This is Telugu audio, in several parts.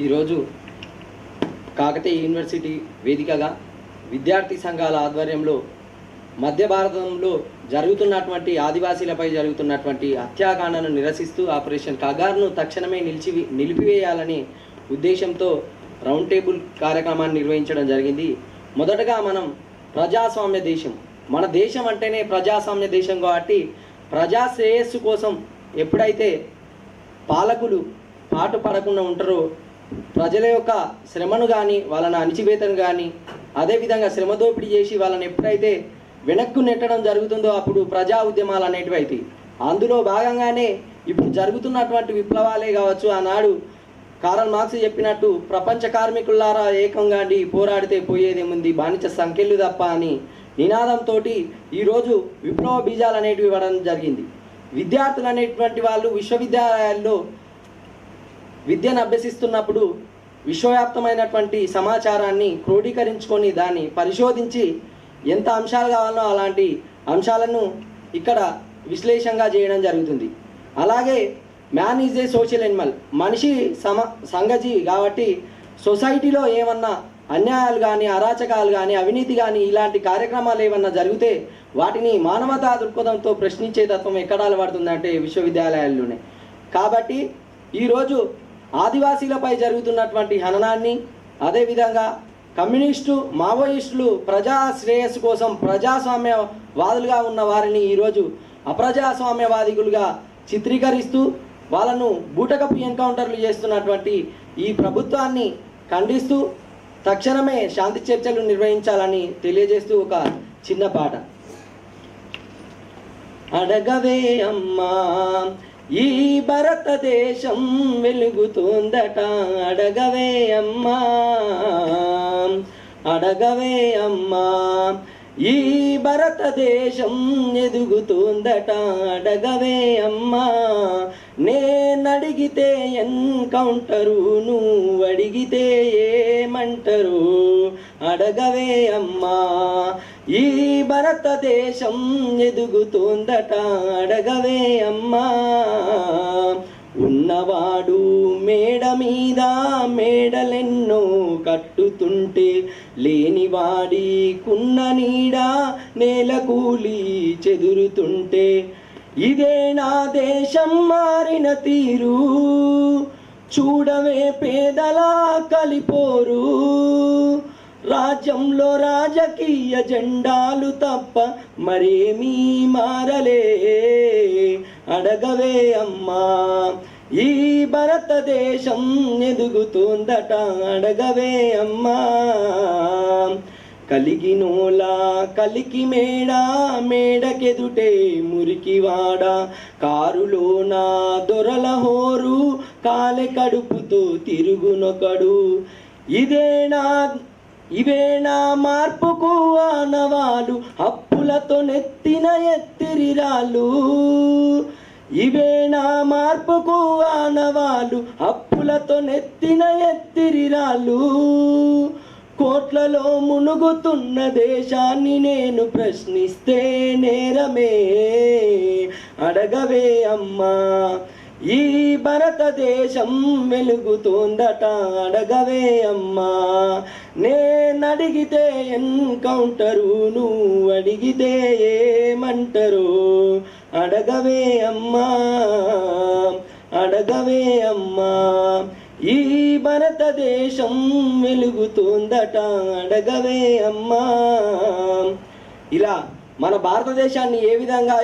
ఈరోజు కాకతీయ యూనివర్సిటీ వేదికగా విద్యార్థి సంఘాల ఆధ్వర్యంలో మధ్య భారతంలో జరుగుతున్నటువంటి ఆదివాసీలపై జరుగుతున్నటువంటి హత్యాకాండను నిరసిస్తూ ఆపరేషన్ కగార్ను తక్షణమే నిలిచి నిలిపివేయాలని ఉద్దేశంతో రౌండ్ టేబుల్ కార్యక్రమాన్ని నిర్వహించడం జరిగింది. మొదటగా మనం ప్రజాస్వామ్య దేశం. మన దేశం అంటేనే ప్రజాస్వామ్య దేశం కాబట్టి ప్రజా శ్రేయస్సు కోసం ఎప్పుడైతే పాలకులు పాటు పడకుండా ఉంటారో ప్రజల యొక్క శ్రమను కానీ వాళ్ళని అణిచివేతను కానీ అదేవిధంగా శ్రమ దోపిడీ చేసి వాళ్ళని ఎప్పుడైతే వెనక్కు నెట్టడం జరుగుతుందో అప్పుడు ప్రజా ఉద్యమాలు అనేటివి అవుతాయి అందులో భాగంగానే ఇప్పుడు జరుగుతున్నటువంటి విప్లవాలే కావచ్చు ఆనాడు కారల్ మార్క్స్ చెప్పినట్టు ప్రపంచ కార్మికులారా ఏకంగా పోరాడితే పోయేదేముంది బానిస సంఖ్యలు తప్ప అని నినాదంతో ఈరోజు విప్లవ బీజాలు అనేటివి ఇవ్వడం జరిగింది. విద్యార్థులు అనేటువంటి వాళ్ళు విశ్వవిద్యాలయాల్లో విద్యను అభ్యసిస్తున్నప్పుడు విశ్వవ్యాప్తమైనటువంటి సమాచారాన్ని క్రోడీకరించుకొని దాన్ని పరిశోధించి ఎంత అంశాలు కావాలో అలాంటి అంశాలను ఇక్కడ విశ్లేషంగా చేయడం జరుగుతుంది. అలాగే man is a social animal. మనిషి సమ సంగజీ కాబట్టి సొసైటీలో ఏమన్నా అన్యాయాలు కానీ అరాచకాలు కానీ అవినీతి కానీ ఇలాంటి కార్యక్రమాలు ఏమన్నా జరిగితే వాటిని మానవతా దృక్పథంతో ప్రశ్నించే తత్వం ఎక్కడ అలవడుతుందంటే విశ్వవిద్యాలయాల్లోనే. కాబట్టి ఈరోజు ఆదివాసీలపై జరుగుతున్నటువంటి హననాన్ని అదేవిధంగా కమ్యూనిస్టు మావోయిస్టులు ప్రజా శ్రేయస్సు కోసం ప్రజాస్వామ్యవాదులుగా ఉన్న వారిని ఈరోజు అప్రజాస్వామ్యవాదికులుగా చిత్రీకరిస్తూ వాళ్ళను బూటకపు ఎన్కౌంటర్లు చేస్తున్నటువంటి ఈ ప్రభుత్వాన్ని ఖండిస్తూ తక్షణమే శాంతి చర్చలు నిర్వహించాలని తెలియజేస్తూ ఒక చిన్న పాట. అడగవే అమ్మా ఈ భారతదేశం వెలుగుతుందట. అడగవే అమ్మా. అడగవే అమ్మా. ఈ భారతదేశం ఎదుగుతుందట. అడగవే అమ్మా. నేనడిగితే ఎన్కౌంటరు నువ్వు అడిగితే ఏమంటారు? అడగవే అమ్మా. ఈ భారతదేశం ఎదుగుతుందట అడగవే అమ్మా. ఉన్నవాడు మేడ మీద మేడలెన్నో కట్టుతుంటే లేనివాడి కున్న నీడ నేల కూలి చెదురుతుంటే ఇదే నా దేశం మారిన తీరు. చూడవే పేదలా కలిపోరు. రాజ్యంలో రాజకీయ జెండాలు తప్ప మరేమీ మారలే. అడగవే అమ్మా ఈ భారతదేశం ఎదుగుతుందట. అడగవే అమ్మా కలిగినోలా కలికి మేడ మేడకెదుటే మురికివాడ. కారులోన దొరల హోరు కాలె కడుపుతో తిరుగునొకడు. ఇదేనా ఇవేనా మార్పుకు ఆనవాలు అప్పులతో నెత్తిన ఎత్తిరిరాలు ఇవేనా మార్పుకు ఆనవాలు అప్పులతో నెత్తిన ఎత్తిరిరాలు కోట్లలో మునుగుతున్న దేశాన్ని నేను ప్రశ్నిస్తే నేరమే. అడగవే అమ్మా ఈ భారతదేశం వెలుగుతోందట అడగవే అమ్మా. నేనడిగితే ఎన్కౌంటరు నువ్వు అడిగితే ఏమంటరు? అడగవే అమ్మా అడగవే అమ్మా. ఈ భారతదేశం వెలుగుతోందట అడగవే అమ్మా. ఇలా మన భారతదేశాన్ని ఏ విధంగా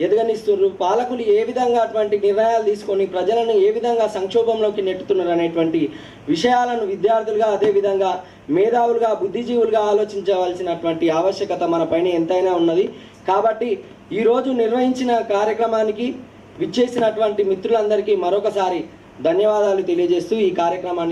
ఎదగనిస్తున్నారు. పాలకులు ఏ విధంగా అటువంటి నిర్ణయాలు తీసుకొని ప్రజలను ఏ విధంగా సంక్షోభంలోకి నెట్టుతున్నారు అనేటువంటి విషయాలను విద్యార్థులుగా అదేవిధంగా మేధావులుగా బుద్ధిజీవులుగా ఆలోచించవలసినటువంటి ఆవశ్యకత మన పైన ఎంతైనా ఉన్నది. కాబట్టి ఈరోజు నిర్వహించిన కార్యక్రమానికి విచ్చేసినటువంటి మిత్రులందరికీ మరొకసారి ధన్యవాదాలు తెలియజేస్తూ ఈ కార్యక్రమాన్ని